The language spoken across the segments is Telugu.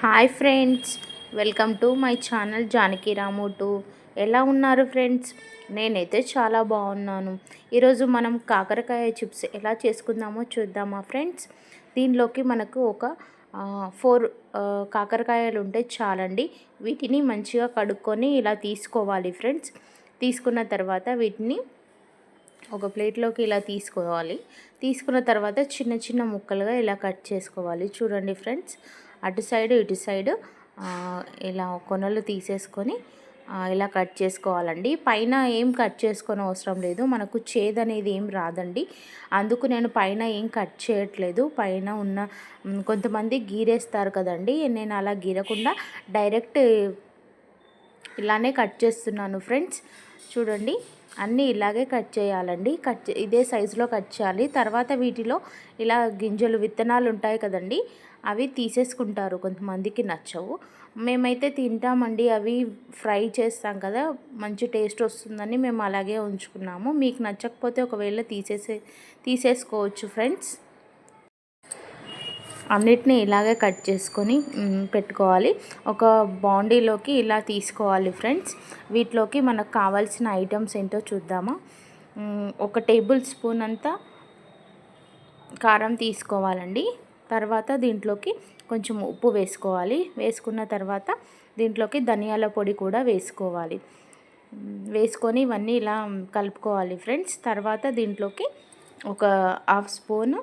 Hi friends welcome to my channel Janaki Ramu two. ఎలా ఉన్నారు ఫ్రెండ్స్? నేనైతే చాలా బాగున్నాను. ఈరోజు మనం కాకరకాయ చిప్స్ ఎలా చేసుకుందామో చూద్దామా ఫ్రెండ్స్? దీనిలోకి మనకు ఒక ఫోర్ కాకరకాయలు ఉంటే చాలండి. వీటిని మంచిగా కడుక్కొని ఇలా తీసుకోవాలి ఫ్రెండ్స్. తీసుకున్న తర్వాత వీటిని ఒక ప్లేట్లోకి ఇలా తీసుకోవాలి. తీసుకున్న తర్వాత చిన్న చిన్న ముక్కలుగా ఇలా కట్ చేసుకోవాలి. చూడండి ఫ్రెండ్స్. అటు సైడ్ ఇటు సైడ్ ఇలా కొనలు తీసేసుకొని ఇలా కట్ చేసుకోవాలండి. పైన ఏం కట్ చేసుకొని అవసరం లేదు. మనకు చేదు అనేది ఏం రాదండి. అందుకు నేను పైన ఏం కట్ చేయట్లేదు. పైన ఉన్న కొంతమంది గీరేస్తారు కదండి. నేను అలా గీరకుండా డైరెక్ట్ ఇలానే కట్ చేస్తున్నాను ఫ్రెండ్స్. చూడండి అన్నీ ఇలాగే కట్ చేయాలండి. కట్ ఇదే సైజులో కట్ చేయాలి. తర్వాత వీటిలో ఇలా గింజలు విత్తనాలు ఉంటాయి కదండి. అవి తీసేసుకుంటారు కొంతమందికి నచ్చవు. మేమైతే తింటామండి అవి ఫ్రై చేస్తాం కదా మంచి టేస్ట్ వస్తుందని మేము అలాగే ఉంచుకున్నాము. మీకు నచ్చకపోతే ఒకవేళ తీసేసే తీసేసుకోవచ్చు ఫ్రెండ్స్. అన్నిటినీ ఇలాగే కట్ చేసుకొని పెట్టుకోవాలి. ఒక బాండీలోకి ఇలా తీసుకోవాలి ఫ్రెండ్స్. వీటిలోకి మనకు కావాల్సిన ఐటమ్స్ ఏంటో చూద్దామా. ఒక టేబుల్ స్పూన్ అంతా కారం తీసుకోవాలండి. తర్వాత దీంట్లోకి కొంచెం ఉప్పు వేసుకోవాలి. వేసుకున్న తర్వాత దీంట్లోకి ధనియాల పొడి కూడా వేసుకోవాలి. వేసుకొని ఇవన్నీ ఇలా కలుపుకోవాలి ఫ్రెండ్స్. తర్వాత దీంట్లోకి ఒక హాఫ్ స్పూను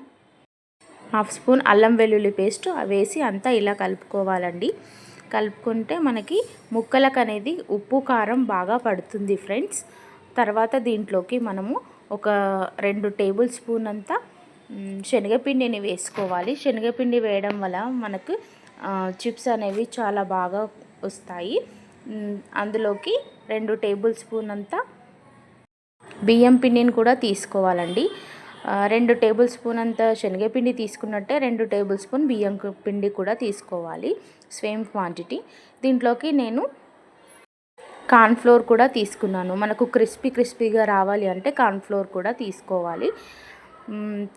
హాఫ్ స్పూన్ అల్లం వెల్లుల్లి పేస్ట్ వేసి అంతా ఇలా కలుపుకోవాలండి. కలుపుకుంటే మనకి ముక్కలకు అనేది ఉప్పు కారం బాగా పడుతుంది ఫ్రెండ్స్. తర్వాత దీంట్లోకి మనము ఒక రెండు టేబుల్ స్పూన్ అంతా శనగపిండిని వేసుకోవాలి. శనగపిండి వేయడం వల్ల మనకు చిప్స్ అనేవి చాలా బాగా వస్తాయి. అందులోకి రెండు టేబుల్ స్పూన్ అంతా బియ్యం పిండిని కూడా తీసుకోవాలండి. రెండు టేబుల్ స్పూన్ అంత శనగపిండి తీసుకున్నట్టే రెండు టేబుల్ స్పూన్ బియ్యం పిండి కూడా తీసుకోవాలి. సేమ్ క్వాంటిటీ దీంట్లోకి నేను కార్న్ఫ్లోర్ కూడా తీసుకున్నాను. మనకు క్రిస్పీ క్రిస్పీగా రావాలి అంటే కార్న్ఫ్లోర్ కూడా తీసుకోవాలి.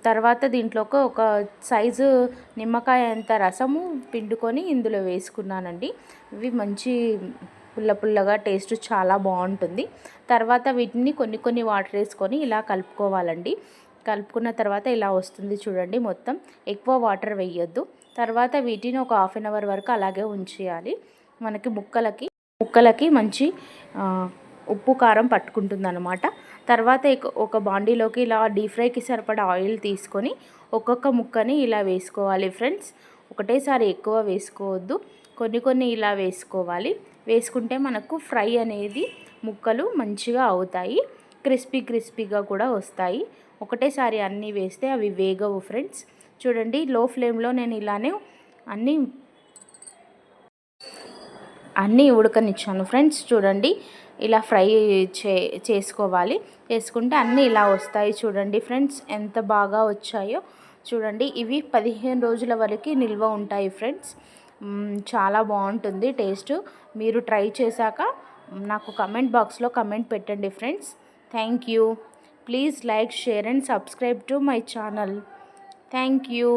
తర్వాత దీంట్లోకి ఒక సైజు నిమ్మకాయ అంత రసము పిండుకొని ఇందులో వేసుకున్నానండి. ఇవి మంచి పుల్ల పుల్లగా టేస్ట్ చాలా బాగుంటుంది. తర్వాత వీటిని కొన్ని కొన్ని వాటర్ వేసుకొని ఇలా కలుపుకోవాలండి. కలుపుకున్న తర్వాత ఇలా వస్తుంది చూడండి మొత్తం. ఎక్కువ వాటర్ వేయొద్దు. తర్వాత వీటిని ఒక హాఫ్ అన్ అవర్ వరకు అలాగే ఉంచేయాలి. మనకి ముక్కలకి ముక్కలకి మంచి ఉప్పు కారం పట్టుకుంటుంది అనమాట తర్వాత ఒక బాండీలోకి ఇలా డీప్ ఫ్రైకి సరిపడా ఆయిల్ తీసుకొని ఒక్కొక్క ముక్కని ఇలా వేసుకోవాలి ఫ్రెండ్స్. ఒకటేసారి ఎక్కువ వేసుకోవద్దు. కొన్ని కొన్ని ఇలా వేసుకోవాలి. వేసుకుంటే మనకు ఫ్రై అనేది ముక్కలు మంచిగా అవుతాయి. క్రిస్పీ క్రిస్పీగా కూడా వస్తాయి. ఒకటేసారి అన్నీ వేస్తే అవి వేగవు ఫ్రెండ్స్. చూడండి లో ఫ్లేమ్లో నేను ఇలానే అన్నీ అన్నీ ఉడకనిచ్చాను. ఫ్రెండ్స్ చూడండి ఇలా ఫ్రై చే చేసుకోవాలి. చేసుకుంటే అన్నీ ఇలా వస్తాయి చూడండి ఫ్రెండ్స్ ఎంత బాగా వచ్చాయో. చూడండి ఇవి పదిహేను రోజుల వరకు నిల్వ ఉంటాయి ఫ్రెండ్స్. చాలా బాగుంటుంది టేస్ట్. మీరు ట్రై చేశాక నాకు కమెంట్ బాక్స్లో కమెంట్ పెట్టండి friends. Thank you. Please like share and subscribe to my channel. Thank you.